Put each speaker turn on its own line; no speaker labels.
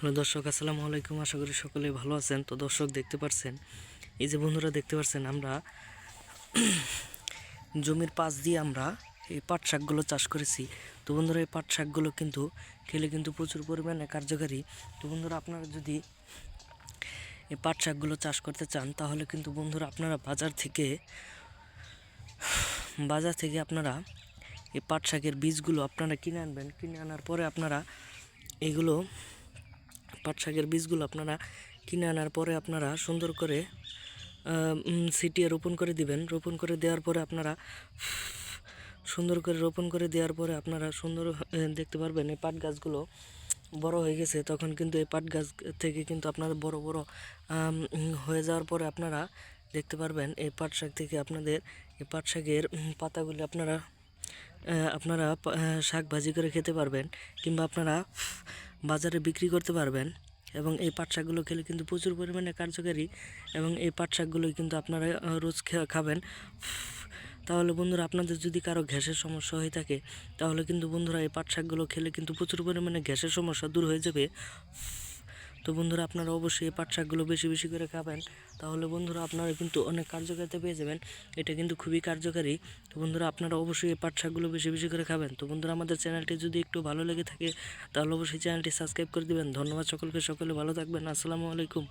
Hello দর্শক, আসসালামু আলাইকুম। আশা করি সকলেই ভালো আছেন। তো দর্শক, দেখতে পাচ্ছেন এই যে বন্ধুরা, দেখতে পাচ্ছেন আমরা? জমির পাশ দিয়ে আমরা এই পাট শাকগুলো চাষ করেছি। তো বন্ধুরা, এই পাট শাকগুলো কিন্তু খেলে কিন্তু প্রচুর পরিমাণে কার্যকারী। তো বন্ধুরা, আপনারা যদি এই পাট শাকগুলো চাষ করতে চান, তাহলে কিন্তু বন্ধুরা, আপনারা বাজার থেকে বাজার থেকে আপনারা এই পাট শাকের বীজগুলো আপনারা কিনে আনবেন। কিনে আনার পরে আপনারা এগুলো পাট শাকের বীজগুলো আপনারা কিনে আনার পরে আপনারা সুন্দর করে ছিটিয়ে রোপণ করে দিবেন। রোপণ করে দেওয়ার পরে আপনারা সুন্দর করে রোপণ করে দেওয়ার পরে আপনারা সুন্দর দেখতে পারবেন এই পাট গাছগুলো বড় হয়ে গেছে। তখন কিন্তু এই পাট গাছ থেকে কিন্তু আপনার বড় বড় হয়ে যাওয়ার পরে আপনারা দেখতে পারবেন এই পাট শাক থেকে আপনাদের, এই পাট শাকের পাতাগুলি আপনারা আপনারা শাক ভাজি করে খেতে পারবেন। কিংবা আপনারা বাজারে বিক্রি করতে পারবেন এবং এই পাট শাকগুলো খেলে কিন্তু প্রচুর পরিমাণে কার্যকারী এবং এই পাট শাকগুলোই কিন্তু আপনারা রোজ খাবেন। তাহলে বন্ধুরা, আপনাদের যদি কারও গ্যাসের সমস্যা হয়ে থাকে, তাহলে কিন্তু বন্ধুরা এই পাট শাকগুলো খেলে কিন্তু প্রচুর পরিমাণে গ্যাসের সমস্যা দূর হয়ে যাবে। তো বন্ধুরা আপনারা অবশ্যই এই পাট শাকগুলো বেশি বেশি করে খাবেন। তাহলে বন্ধুরা আপনারা কিন্তু অনেক কার্যকারিতা পেয়ে যাবেন। এটা কিন্তু খুবই কার্যকারী। তো বন্ধুরা আপনারা অবশ্যই এই পাট শাকগুলো বেশি বেশি করে খাবেন। তো বন্ধুরা আমাদের চ্যানেলটি যদি একটু ভালো লেগে থাকে, তাহলে অবশ্যই চ্যানেলটি সাবস্ক্রাইব করে দেবেন। ধন্যবাদ সকলকে, সকলে ভালো থাকবেন। আসসালামু আলাইকুম।